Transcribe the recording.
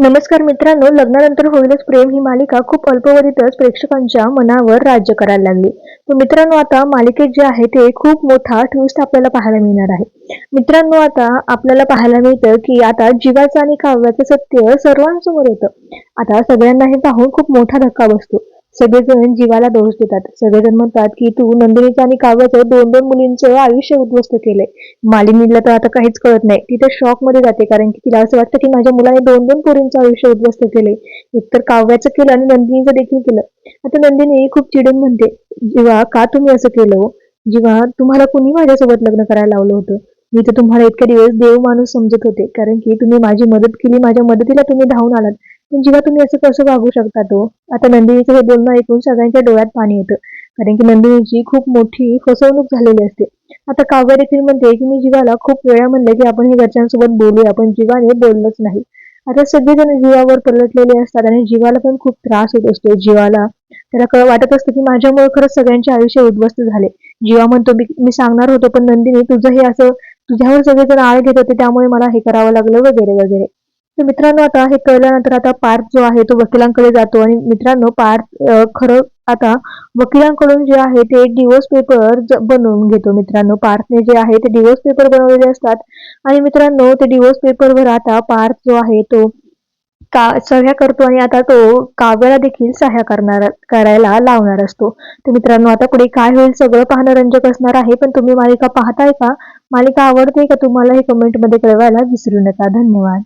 नमस्कार मित्रांनो लग्नानंतर होईलच प्रेम ही मालिका खूप अल्पवधीतच प्रेक्षकांच्या मनावर राज्य करायला लागली. तर मित्रांनो आता मालिकेत जे आहे ते खूप मोठा ट्विस्ट आपल्याला पाहायला मिळणार आहे. मित्रांनो आता आपल्याला पाहायला मिळतं की आता जीवाचं आणि काव्याचं सत्य सर्वांसमोर येतं. आता सगळ्यांना हे पाहून खूप मोठा धक्का बसतो. सगळेजण जीवाला दोष देतात. सगळेजण म्हणतात की तू नंदिनीचं आणि काव्याचं दोन दोन मुलींचं आयुष्य उद्ध्वस्त केलंय. मालिनीला तर आता काहीच कळत नाही. ती तर शॉकमध्ये जाते कारण की तिला असं वाटतं की माझ्या मुलाने दोन दोन पोरींचं आयुष्य उद्ध्वस्त केलंय. एकतर काव्याचं केलं आणि नंदिनीचं देखील केलं. आता नंदिनी खूप चिडून म्हणते जेव्हा का तुम्ही असं केलं हो? जेव्हा तुम्हाला कुणी माझ्यासोबत लग्न करायला लावलं होतं? मी तर तुम्हाला इतके दिवस देव माणूस समजत होते. कारण की तुम्ही माझी मदत केली माझ्या मदतीला तुम्ही धावून आलात. पण जेव्हा तुम्ही असं कसं वागू शकता तो? आता नंदिनीचं हे बोलणं ऐकून सगळ्यांच्या डोळ्यात पाणी येतं. कारण की नंदिनीची खूप मोठी फसवणूक झालेली असते. आता काव्य देखील म्हणते की मी जीवाला खूप वेळा म्हणलं की आपण हे घरच्यांसोबत बोलूया पण जीवाने बोललंच नाही. आता सगळेजण जीवावर पलटलेले असतात आणि जीवाला पण खूप त्रास होत असतो. जीवाला त्याला वाटत असतं की माझ्यामुळे खरंच सगळ्यांचे आयुष्य उद्ध्वस्त झाले. जीवा म्हणतो मी सांगणार होतो पण नंदिनी तुझं हे असं तुझ्यावर सगळेजण आळ घेत होते त्यामुळे मला हे करावं लागलं वगैरे वगैरे. मित्रांनो आता हे कळल्यानंतर आता पार्थ जो आहे तो वकिलांकडे जातो आणि मित्रांनो पार्थ खरं आता वकिलांकडून जे आहे ते डिवोर्स पेपर बनवून घेतो मित्रांनो. पार्थने जे आहे ते डिवोर्स पेपर बनवलेले असतात आणि मित्रांनो ते डिवोर्स पेपरवर आता पार्थ जो आहे तो का सह्या करतो आणि आता तो काव्याला देखील सह्या करणार करायला लावणार असतो. तर मित्रांनो आता पुढे काय होईल सगळं पाहणं रंजक असणार आहे पण तुम्ही मालिका पाहताय का? मालिका आवडते का? तुम्हाला हे कमेंटमध्ये कळवायला विसरू नका. धन्यवाद.